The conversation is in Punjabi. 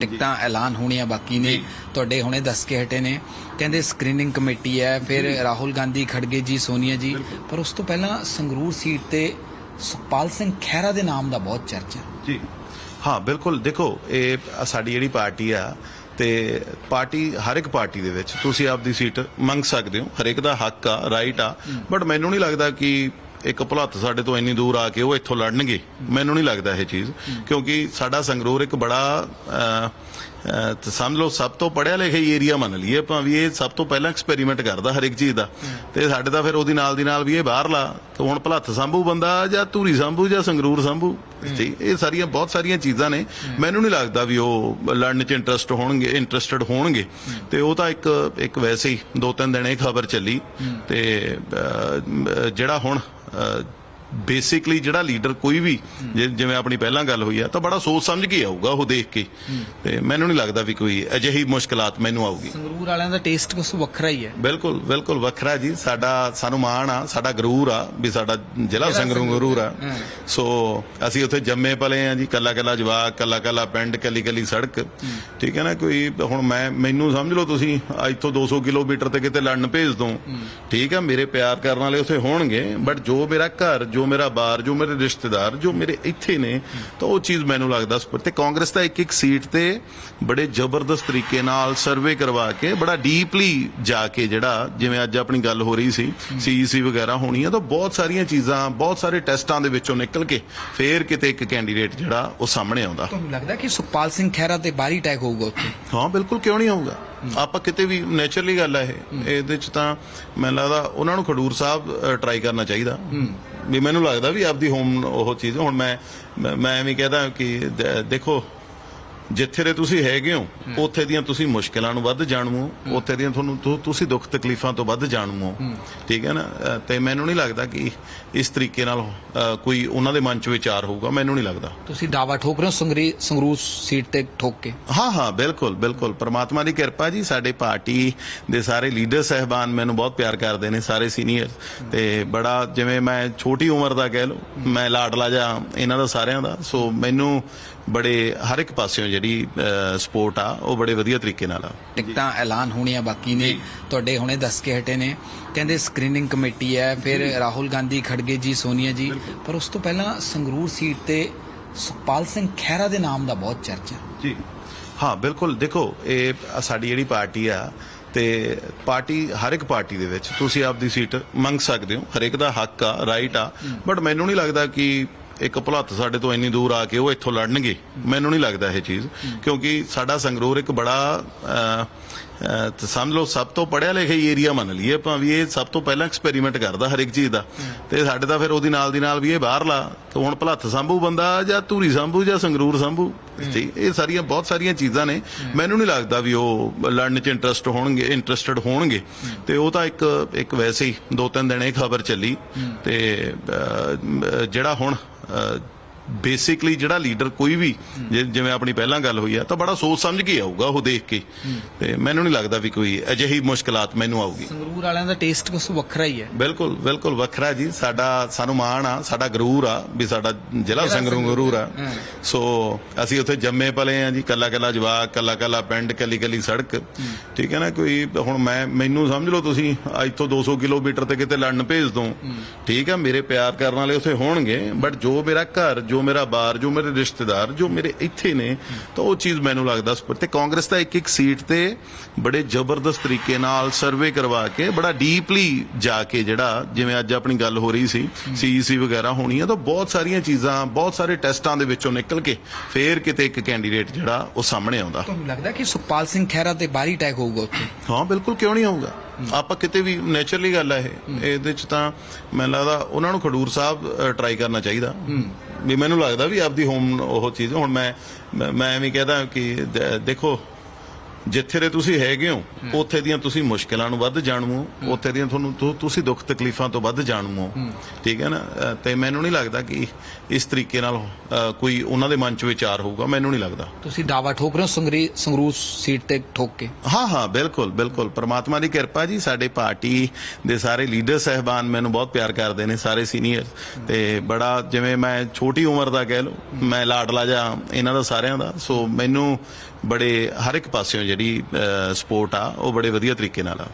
ਟਿਕਟਾਂ ਐਲਾਨ ਹੋਣੀਆਂ ਬਾਕੀ ਨੇ। ਤੁਹਾਡੇ ਹੁਣੇ ਦੱਸ ਕੇ ਹਟੇ ਨੇ। ਕਹਿੰਦੇ ਸਕਰੀਨਿੰਗ ਕਮੇਟੀ ਹੈ ਫਿਰ ਰਾਹੁਲ ਗਾਂਧੀ ਖੜਗੇ ਜੀ ਸੋਨੀਆ ਜੀ। ਪਰ ਉਸ ਤੋਂ ਪਹਿਲਾਂ ਸੰਗਰੂਰ ਸੀਟ ਤੇ ਸੁਖਪਾਲ ਸਿੰਘ ਖਹਿਰਾ ਦੇ ਨਾਮ ਦਾ ਬਹੁਤ ਚਰਚਾ। ਜੀ। ਹਾਂ ਬਿਲਕੁਲ। ਦੇਖੋ ਇਹ ਸਾਡੀ ਜਿਹੜੀ ਪਾਰਟੀ ਆ ਤੇ ਪਾਰਟੀ ਹਰ ਇੱਕ ਪਾਰਟੀ ਦੇ ਵਿੱਚ ਤੁਸੀਂ ਆਪਦੀ ਸੀਟ ਮੰਗ ਸਕਦੇ ਹੋ। ਹਰੇਕ ਦਾ ਹੱਕ ਆ ਰਾਈਟ ਆ। ਬਟ ਮੈਨੂੰ ਨਹੀਂ ਲੱਗਦਾ ਕਿ ਇੱਕ ਭੁਲੱਤ ਸਾਡੇ ਤੋਂ ਇੰਨੀ ਦੂਰ ਆ ਕੇ ਉਹ ਇੱਥੋਂ ਲੜਨਗੇ। ਮੈਨੂੰ ਨਹੀਂ ਲੱਗਦਾ ਇਹ ਚੀਜ਼, ਕਿਉਂਕਿ ਸਾਡਾ ਸੰਗਰੂਰ ਇੱਕ ਬੜਾ ਤੇ ਸਮਝ ਲਓ ਸਭ ਤੋਂ ਪੜਿਆ ਲਿਖਿਆ ਏਰੀਆ ਮੰਨ ਲਈਏ ਆਪਾਂ ਵੀ ਇਹ ਸਭ ਤੋਂ ਪਹਿਲਾਂ ਐਕਸਪੈਰੀਮੈਂਟ ਕਰਦਾ ਹਰ ਇੱਕ ਚੀਜ਼ ਦਾ। ਤੇ ਸਾਡੇ ਦਾ ਫਿਰ ਉਹਦੀ ਨਾਲ ਦੀ ਨਾਲ ਵੀ ਇਹ ਬਾਹਰਲਾ ਤੇ ਹੁਣ ਭਲੱਥ ਸੰਭੂ ਬੰਦਾ ਜਾਂ ਧੂਰੀ ਸੰਭੂ ਜਾਂ ਸੰਗਰੂਰ ਸੰਭੂ। ਇਹ ਸਾਰੀਆਂ ਬਹੁਤ ਸਾਰੀਆਂ ਚੀਜ਼ਾਂ ਨੇ। ਮੈਨੂੰ ਨਹੀਂ ਲੱਗਦਾ ਵੀ ਉਹ ਲੜਨ 'ਚ ਇੰਟਰਸਟ ਹੋਣਗੇ ਇੰਟਰਸਟਡ ਹੋਣਗੇ। ਤੇ ਉਹ ਤਾਂ ਇੱਕ ਇੱਕ ਵੈਸੇ ਹੀ ਦੋ ਤਿੰਨ ਦਿਨ ਇਹ ਖਬਰ ਚੱਲੀ। ਤੇ ਜਿਹੜਾ ਹੁਣ ਬੇਸਿਕਲੀ ਜਿਹੜਾ ਲੀਡਰ ਕੋਈ ਵੀ ਜਿਵੇਂ ਆਪਣੀ ਪਹਿਲਾਂ ਗੱਲ ਹੋਈ ਆ ਤਾਂ ਬੜਾ ਸੋਚ ਸਮਝ ਕੇ ਆਊਗਾ ਉਹ ਦੇਖ ਕੇ। ਤੇ ਮੈਨੂੰ ਨਹੀਂ ਲੱਗਦਾ ਵੀ ਕੋਈ ਅਜਿਹੀ ਮੁਸ਼ਕਲਾਤ ਮੈਨੂੰ ਆਊਗੀ। ਸੰਗਰੂਰ ਵਾਲਿਆਂ ਦਾ ਟੇਸਟ ਕੁਛ ਵੱਖਰਾ ਹੀ ਹੈ। ਬਿਲਕੁਲ ਬਿਲਕੁਲ ਵੱਖਰਾ ਜੀ। ਸਾਡਾ ਸਾਨੂੰ ਮਾਣ ਆ ਸਾਡਾ ਗਰੂਰ ਆ ਵੀ ਸਾਡਾ ਜ਼ਿਲ੍ਹਾ ਸੰਗਰੂਰ ਗਰੂਰ ਆ ਸੋ ਅਸੀਂ ਉੱਥੇ ਜੰਮੇ ਪਲੇ ਆ ਜੀ ਕੱਲਾ ਕੱਲਾ ਜਵਾਕ ਕੱਲਾ ਕੱਲਾ ਪਿੰਡ ਕੱਲੀ ਕੱਲੀ ਸੜਕ ਠੀਕ ਹੈ ਨਾ ਕੋਈ ਹੁਣ ਮੈਂ ਮੈਨੂੰ ਸਮਝ ਲਓ ਤੁਸੀਂ ਅੱਜ ਤੋਂ 200 ਕਿਲੋਮੀਟਰ ਤੇ ਕਿਤੇ ਲੜਨ ਭੇਜ ਦੋ। ਠੀਕ ਹੈ ਮੇਰੇ ਪਿਆਰ ਕਰਨ ਵਾਲੇ ਉੱਥੇ ਹੋਣਗੇ ਬਟ ਜੋ ਮੇਰਾ ਘਰ ਜੋ ਮੇਰਾ ਬਾਰ ਜੋ ਮੇਰੇ ਰਿਸ਼ਤੇਦਾਰ ਜੋ ਮੇਰੇ ਇੱਥੇ ਨੇ ਤਾਂ ਉਹ ਚੀਜ਼ ਮੈਨੂੰ ਲੱਗਦਾ ਸਪ- ਤੇ ਕਾਂਗਰਸ ਦਾ ਇੱਕ ਇੱਕ ਸੀਟ ਤੇ ਬੜੇ ਜ਼ਬਰਦਸਤ ਤਰੀਕੇ ਨਾਲ ਸਰਵੇ ਕਰਵਾ ਕੇ ਬੜਾ ਡੀਪਲੀ ਜਾ ਕੇ ਜਿਹੜਾ ਜਿਵੇਂ ਅੱਜ ਆਪਣੀ ਗੱਲ ਹੋ ਰਹੀ ਸੀ ਸੀਈਸੀ ਵਗੈਰਾ ਹੋਣੀ ਆ ਤਾਂ ਬਹੁਤ ਸਾਰੀਆਂ ਚੀਜ਼ਾਂ ਬਹੁਤ ਸਾਰੇ ਟੈਸਟਾਂ ਦੇ ਵਿੱਚੋਂ ਨਿਕਲ ਕੇ ਫੇਰ ਕਿਤੇ ਇੱਕ ਕੈਂਡੀਡੇਟ ਜਿਹੜਾ ਉਹ ਸਾਹਮਣੇ ਆਉਂਦਾ। ਤੁਹਾਨੂੰ ਲੱਗਦਾ ਕਿ ਸੁਖਪਾਲ ਸਿੰਘ ਖਹਿਰਾ ਤੇ ਬਾਰੀ ਅਟੈਕ ਹੋਊਗਾ ਉੱਥੇ? ਹਾਂ ਬਿਲਕੁਲ ਕਿਉਂ ਨਹੀਂ ਆਊਗਾ ਆਪਾਂ ਕਿਤੇ ਵੀ ਨੇਚਰਲੀ ਗੱਲ ਹੈ ਇਹ। ਇਹਦੇ ਚ ਤਾਂ ਮੈਨੂੰ ਲੱਗਦਾ ਉਹਨਾਂ ਨੂੰ ਖਡੂਰ ਸਾਹਿਬ ਟਰਾਈ ਕਰਨਾ ਚਾਹੀਦਾ। ਵੀ ਮੈਨੂੰ ਲੱਗਦਾ ਵੀ ਆਪਦੀ ਹੋਮ ਉਹ ਚੀਜ਼, ਹੁਣ ਮੈਂ, ਮੈਂ- ਮੈਂ ਐਵੇਂ ਕਹਦਾ ਕਿ ਦੇਖੋ ਜਿੱਥੇ ਦੇ ਤੁਸੀਂ ਹੈਗੇ ਹੋ ਉੱਥੇ ਦੀਆਂ ਤੁਸੀਂ ਮੁਸ਼ਕਲਾਂ ਨੂੰ ਵੱਧ ਜਾਣੂ ਹੋ ਉੱਥੇ ਦੀਆਂ ਤੁਹਾਨੂੰ ਤੁਸੀਂ ਦੁੱਖ ਤਕਲੀਫਾਂ ਤੋਂ ਵੱਧ ਜਾਣੂ ਹੋ। ਠੀਕ ਹੈ ਨਾ? ਤੇ ਮੈਨੂੰ ਨਹੀਂ ਲੱਗਦਾ ਕਿ ਇਸ ਤਰੀਕੇ ਨਾਲ ਕੋਈ ਉਹਨਾਂ ਦੇ ਮਨ ਚ ਵਿਚਾਰ ਹੋਊਗਾ ਮੈਨੂੰ ਨਹੀਂ ਲੱਗਦਾ। ਤੁਸੀਂ ਦਾਵਾ ਠੋਕ ਰਹੇ ਹੋ ਸੰਗਰੀ ਸੰਗਰੂਰ ਸੀਟ ਤੇ ਠੋਕ ਕੇ? ਹਾਂ ਹਾਂ ਬਿਲਕੁਲ ਬਿਲਕੁਲ। ਪ੍ਰਮਾਤਮਾ ਦੀ ਕਿਰਪਾ ਜੀ ਸਾਡੇ ਪਾਰਟੀ ਦੇ ਸਾਰੇ ਲੀਡਰ ਸਹਿਬਾਨ ਮੈਨੂੰ ਬਹੁਤ ਪਿਆਰ ਕਰਦੇ ਨੇ ਸਾਰੇ ਸੀਨੀਅਰ। ਤੇ ਬੜਾ ਜਿਵੇਂ ਮੈਂ ਛੋਟੀ ਉਮਰ ਦਾ ਕਹਿ ਲਓ ਮੈਂ ਲਾਡਲਾ ਜਾ ਇਹਨਾਂ ਦਾ ਸਾਰਿਆਂ ਦਾ ਸੋ ਮੈਨੂੰ ਬੜੇ ਹਰ ਇੱਕ ਪਾਸਿਓਂ ਜਿਹੜੀ ਸਪੋਰਟ ਆ ਉਹ ਬੜੇ ਵਧੀਆ ਤਰੀਕੇ ਨਾਲ ਆ। ਟਿਕਟਾਂ ਐਲਾਨ ਹੋਣੀਆਂ ਬਾਕੀ ਨੇ। ਤੁਹਾਡੇ ਹੁਣੇ ਦੱਸ ਕੇ ਹਟੇ ਨੇ। ਕਹਿੰਦੇ ਸਕਰੀਨਿੰਗ ਕਮੇਟੀ ਹੈ ਫਿਰ ਰਾਹੁਲ ਗਾਂਧੀ ਖੜਗੇ ਜੀ ਸੋਨੀਆ ਜੀ। ਪਰ ਉਸ ਤੋਂ ਪਹਿਲਾਂ ਸੰਗਰੂਰ ਸੀਟ ਤੇ ਸੁਖਪਾਲ ਸਿੰਘ ਖਹਿਰਾ ਦੇ ਨਾਮ ਦਾ ਬਹੁਤ ਚਰਚਾ। ਜੀ। ਹਾਂ ਬਿਲਕੁਲ। ਦੇਖੋ ਇਹ ਸਾਡੀ ਜਿਹੜੀ ਪਾਰਟੀ ਆ ਤੇ ਪਾਰਟੀ ਹਰ ਇੱਕ ਪਾਰਟੀ ਦੇ ਵਿੱਚ ਤੁਸੀਂ ਆਪਦੀ ਸੀਟ ਮੰਗ ਸਕਦੇ ਹੋ। ਹਰੇਕ ਦਾ ਹੱਕ ਆ ਰਾਈਟ ਆ। ਬਟ ਮੈਨੂੰ ਨਹੀਂ ਲੱਗਦਾ ਕਿ ਇੱਕ ਭੁਲੱਤ ਸਾਡੇ ਤੋਂ ਇੰਨੀ ਦੂਰ ਆ ਕੇ ਉਹ ਇੱਥੋਂ ਲੜਨਗੇ। ਮੈਨੂੰ ਨਹੀਂ ਲੱਗਦਾ ਇਹ ਚੀਜ਼, ਕਿਉਂਕਿ ਸਾਡਾ ਸੰਗਰੂਰ ਇੱਕ ਬੜਾ ਤੇ ਸਮਝ ਲਓ ਸਭ ਤੋਂ ਪੜਿਆ ਲਿਖਿਆ ਏਰੀਆ ਮੰਨ ਲਈਏ ਭਾਵੇਂ ਇਹ ਸਭ ਤੋਂ ਪਹਿਲਾਂ ਐਕਸਪੈਰੀਮੈਂਟ ਕਰਦਾ ਹਰ ਇੱਕ ਚੀਜ਼ ਦਾ। ਤੇ ਸਾਡੇ ਤਾਂ ਫਿਰ ਉਹਦੀ ਨਾਲ ਦੀ ਨਾਲ ਵੀ ਇਹ ਬਾਹਰਲਾ, ਤੇ ਹੁਣ ਭਲੱਥ ਸੰਭੂ ਬੰਦਾ ਜਾਂ ਧੂਰੀ ਸੰਭੂ ਜਾਂ ਸੰਗਰੂਰ ਸੰਭੂ। ਠੀਕ ਇਹ ਸਾਰੀਆਂ, ਬਹੁਤ ਸਾਰੀਆਂ ਚੀਜ਼ਾਂ ਨੇ। ਮੈਨੂੰ ਨਹੀਂ ਲੱਗਦਾ ਵੀ ਉਹ ਲੜਨ 'ਚ ਇੰਟਰਸਟ ਹੋਣਗੇ ਇੰਟਰਸਟਡ ਹੋਣਗੇ। ਤੇ ਉਹ ਤਾਂ ਇੱਕ ਇੱਕ ਵੈਸੇ ਹੀ ਦੋ ਤਿੰਨ ਦਿਨ ਇਹ ਖਬਰ ਚੱਲੀ। ਤੇ ਜਿਹੜਾ ਹੁਣ uh, ਬੇਸਿਕਲੀ ਜਿਹੜਾ ਲੀਡਰ ਕੋਈ ਵੀ ਜਿ- ਜਿਵੇਂ ਆਪਣੀ ਪਹਿਲਾਂ ਗੱਲ ਹੋਈ ਆ ਤਾਂ ਬੜਾ ਸੋਚ ਸਮਝ ਕੇ ਆਊਗਾ ਉਹ ਦੇਖ ਕੇ। ਤੇ ਮੈਨੂੰ ਨਹੀਂ ਲੱਗਦਾ ਵੀ ਕੋਈ ਅਜਿਹੀ ਮੁਸ਼ਕਲਾਤ ਮੈਨੂੰ ਆਊਗੀ। ਸੰਗਰੂਰ ਵਾਲਿਆਂ ਦਾ ਟੇਸਟ ਕੁਛ ਵੱਖਰਾ ਹੀ ਹੈ। ਬਿਲਕੁਲ ਬਿਲਕੁਲ ਵੱਖਰਾ ਜੀ। ਸਾਡਾ ਸਾਨੂੰ ਮਾਣ ਆ ਸਾਡਾ ਗਰੂਰ ਆ ਵੀ ਸਾਡਾ ਜ਼ਿਲ੍ਹਾ ਸੰਗਰੂਰ ਗਰੂਰ ਆ। ਸੋ ਅਸੀਂ ਉੱਥੇ ਜੰਮੇ ਪਲੇ ਆ ਜੀ ਕੱਲਾ ਕੱਲਾ ਜਵਾਕ ਕੱਲਾ ਕੱਲਾ ਪਿੰਡ ਕੱਲੀ ਕੱਲੀ ਸੜਕ ਠੀਕ ਹੈ ਨਾ ਕੋਈ ਹੁਣ ਮੈਂ ਮੈਨੂੰ ਸਮਝ ਲਓ ਤੁਸੀਂ ਅੱਜ ਤੋਂ 200 ਕਿਲੋਮੀਟਰ ਤੇ ਕਿਤੇ ਲੜਨ ਭੇਜ ਦੋ। ਠੀਕ ਹੈ ਮੇਰੇ ਪਿਆਰ ਕਰਨ ਵਾਲੇ ਉੱਥੇ ਹੋਣਗੇ ਬਟ ਜੋ ਮੇਰਾ ਘਰ ਜੋ ਮੇਰਾ ਬਾਰ ਜੋ ਮੇਰੇ ਰਿਸ਼ਤੇਦਾਰ ਜੋ ਮੇਰੇ ਇੱਥੇ ਨੇ ਤਾਂ ਉਹ ਚੀਜ਼ ਮੈਨੂੰ ਲੱਗਦਾ ਸਪ- ਤੇ ਕਾਂਗਰਸ ਦਾ ਇੱਕ ਇੱਕ ਸੀਟ ਤੇ ਬੜੇ ਜ਼ਬਰਦਸਤ ਤਰੀਕੇ ਨਾਲ ਸਰਵੇ ਕਰਵਾ ਕੇ ਬੜਾ ਡੀਪਲੀ ਜਾ ਕੇ ਜਿਹੜਾ ਜਿਵੇਂ ਅੱਜ ਆਪਣੀ ਗੱਲ ਹੋ ਰਹੀ ਸੀ ਸੀਈਸੀ ਵਗੈਰਾ ਹੋਣੀ ਆ ਤਾਂ ਬਹੁਤ ਸਾਰੀਆਂ ਚੀਜ਼ਾਂ ਬਹੁਤ ਸਾਰੇ ਟੈਸਟਾਂ ਦੇ ਵਿੱਚੋਂ ਨਿਕਲ ਕੇ ਫੇਰ ਕਿਤੇ ਇੱਕ ਕੈਂਡੀਡੇਟ ਜਿਹੜਾ ਉਹ ਸਾਹਮਣੇ ਆਉਂਦਾ। ਤੁਹਾਨੂੰ ਲੱਗਦਾ ਕਿ ਸੁਖਪਾਲ ਸਿੰਘ ਖਹਿਰਾ ਤੇ ਬਾਰੀ ਅਟੈਕ ਹੋਊਗਾ ਉੱਥੇ? ਹਾਂ ਬਿਲਕੁਲ ਕਿਉਂ ਨਹੀਂ ਆਊਗਾ? ਆਪਾਂ ਕਿਤੇ ਵੀ ਨੇਚਰਲੀ ਗੱਲ ਹੈ ਇਹ। ਇਹਦੇ ਚ ਤਾਂ ਮੈਨੂੰ ਲੱਗਦਾ ਉਹਨਾਂ ਨੂੰ ਖਡੂਰ ਸਾਹਿਬ ਟਰਾਈ ਕਰਨਾ ਚਾਹੀਦਾ। ਵੀ ਮੈਨੂੰ ਲੱਗਦਾ ਵੀ ਆਪਦੀ ਹੋਮ ਉਹ ਚੀਜ਼ ਹੁਣ ਮੈਂ ਮੈਂ- ਮੈਂ ਐਵੇਂ ਕਹਦਾ ਕਿ ਦੇਖੋ ਜਿੱਥੇ ਦੇ ਤੁਸੀਂ ਹੈਗੇ ਹੋ ਉੱਥੇ ਦੀਆਂ ਤੁਸੀਂ ਮੁਸ਼ਕਲਾਂ ਨੂੰ ਵੱਧ ਜਾਣੂ ਹੋ ਉੱਥੇ ਦੀਆਂ ਤੁਹਾਨੂੰ ਤੁਸੀਂ ਦੁੱਖ ਤਕਲੀਫਾਂ ਤੋਂ ਵੱਧ ਜਾਣੂ ਹੋ ਠੀਕ ਹੈ ਨਾ? ਤੇ ਮੈਨੂੰ ਨਹੀਂ ਲੱਗਦਾ ਕਿ ਇਸ ਤਰੀਕੇ ਨਾਲ ਕੋਈ ਉਹਨਾਂ ਦੇ ਮਨ ਚ ਵਿਚਾਰ ਹੋਊਗਾ ਮੈਨੂੰ ਨਹੀਂ ਲੱਗਦਾ। ਤੁਸੀਂ ਦਾਵਾ ਠੋਕ ਰਹੇ ਹੋ ਸੰਗਰੀ ਸੰਗਰੂਰ ਸੀਟ ਤੇ ਠੋਕ ਕੇ? ਹਾਂ ਹਾਂ ਬਿਲਕੁਲ ਬਿਲਕੁਲ। ਪ੍ਰਮਾਤਮਾ ਦੀ ਕਿਰਪਾ ਜੀ ਸਾਡੇ ਪਾਰਟੀ ਦੇ ਸਾਰੇ ਲੀਡਰ ਸਹਿਬਾਨ ਮੈਨੂੰ ਬਹੁਤ ਪਿਆਰ ਕਰਦੇ ਨੇ ਸਾਰੇ ਸੀਨੀਅਰ। ਤੇ ਬੜਾ ਜਿਵੇਂ ਮੈਂ ਛੋਟੀ ਉਮਰ ਦਾ ਕਹਿ ਲਓ ਮੈਂ ਲਾਡਲਾ ਜਾ ਇਹਨਾਂ ਦਾ ਸਾਰਿਆਂ ਦਾ। ਸੋ ਮੈਨੂੰ ਬੜੇ ਹਰ ਇੱਕ ਪਾਸਿਓਂ ਜਿਹੜੀ ਸਪੋਰਟ ਆ ਉਹ ਬੜੇ ਵਧੀਆ ਤਰੀਕੇ ਨਾਲ ਆ।